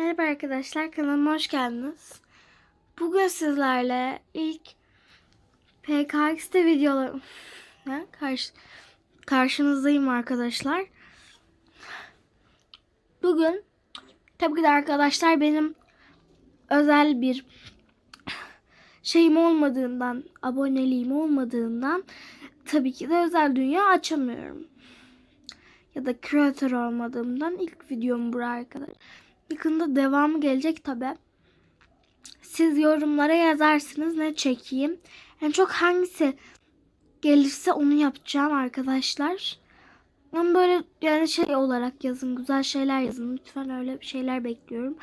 Merhaba arkadaşlar kanalıma hoş geldiniz. Bugün sizlerle ilk PKX'de videolarım ne? Karşı, karşınızdayım arkadaşlar. Bugün tabii ki de arkadaşlar benim özel bir şeyim olmadığından, aboneliğim olmadığından tabii ki de özel dünya açamıyorum. Ya da creator olmadığımdan ilk videom bu arkadaşlar. Yakında devamı gelecek tabi. Siz yorumlara yazarsınız ne çekeyim. En çok hangisi gelirse onu yapacağım arkadaşlar. Ama böyle yani şey olarak yazın. Güzel şeyler yazın. Lütfen öyle şeyler bekliyorum.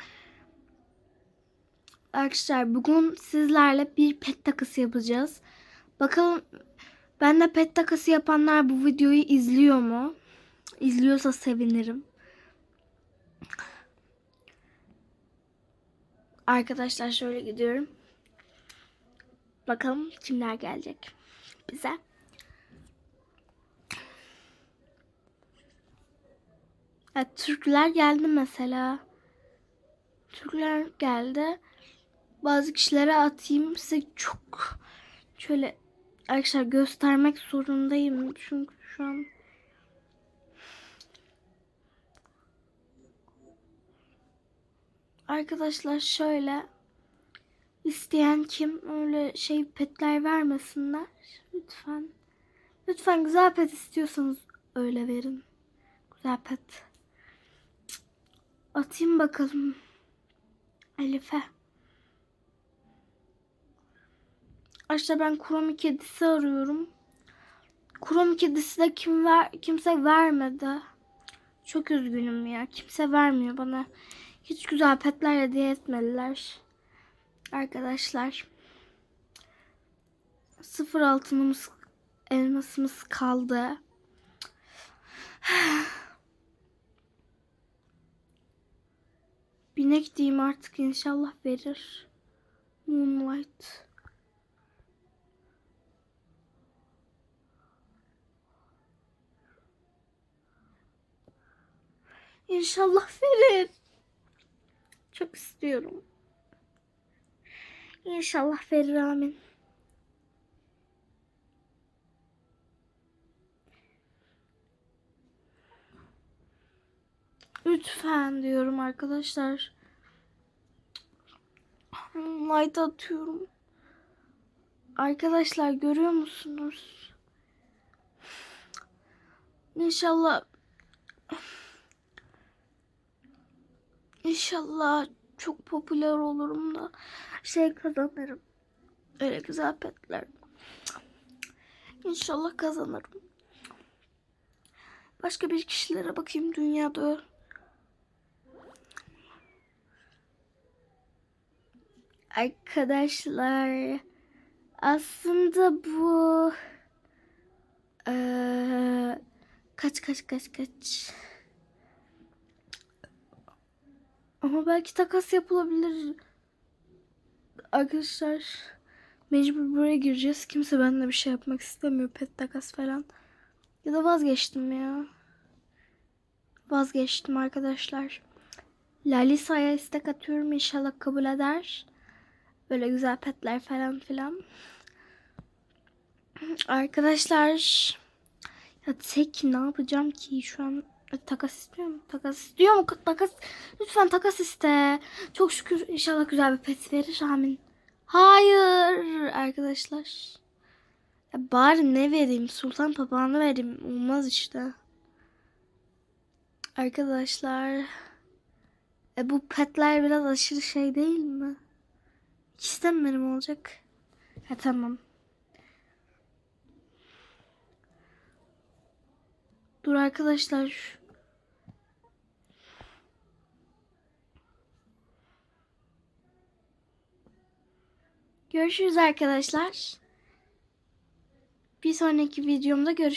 Arkadaşlar bugün sizlerle bir pet takısı yapacağız. Bakalım ben de pet takısı yapanlar bu videoyu izliyor mu? İzliyorsa sevinirim. Arkadaşlar şöyle gidiyorum. Bakalım kimler gelecek bize. Evet, Türkler geldi mesela. Türkler geldi. Bazı kişilere atayım size çok şöyle arkadaşlar göstermek zorundayım. Çünkü şu an Arkadaşlar şöyle isteyen kim öyle şey petler vermesinler lütfen. Lütfen güzel pet istiyorsanız öyle verin. Güzel pet. Atayım bakalım Elif'e. Arkadaşlar ben Kromi kedisi arıyorum. Kromi kedisi de kim ver, kimse vermedi. Çok üzgünüm ya. Kimse vermiyor bana. Hiç güzel petler hediye etmediler. Arkadaşlar. Sıfır altınımız elmasımız kaldı. Binek diyeyim artık inşallah verir. Moonlight. İnşallah verir. Çok istiyorum. İnşallah verir amin. Lütfen diyorum arkadaşlar. Light atıyorum. Arkadaşlar görüyor musunuz? İnşallah İnşallah çok popüler olurum da şey kazanırım. Öyle güzel petler. İnşallah kazanırım. Başka bir kişilere bakayım dünyada. Arkadaşlar aslında bu eee, kaç kaç kaç kaç Ama belki takas yapılabilir. Arkadaşlar mecbur buraya gireceğiz. Kimse benimle bir şey yapmak istemiyor. Pet takas falan. Ya da vazgeçtim ya. Vazgeçtim arkadaşlar. Lalisa'ya istek atıyorum. İnşallah kabul eder. Böyle güzel petler falan filan. Arkadaşlar ya tek ne yapacağım ki şu an Takas istiyor mu? Takas istiyor mu? Takas. Lütfen takas iste. Çok şükür inşallah güzel bir pet verir. Amin. Hayır arkadaşlar. Ya bari ne vereyim? Sultan papağanı vereyim. Olmaz işte. Arkadaşlar. E bu petler biraz aşırı şey değil mi? İkisi benim olacak? Ha tamam. Dur arkadaşlar. Görüşürüz arkadaşlar. Bir sonraki videomda görüşürüz.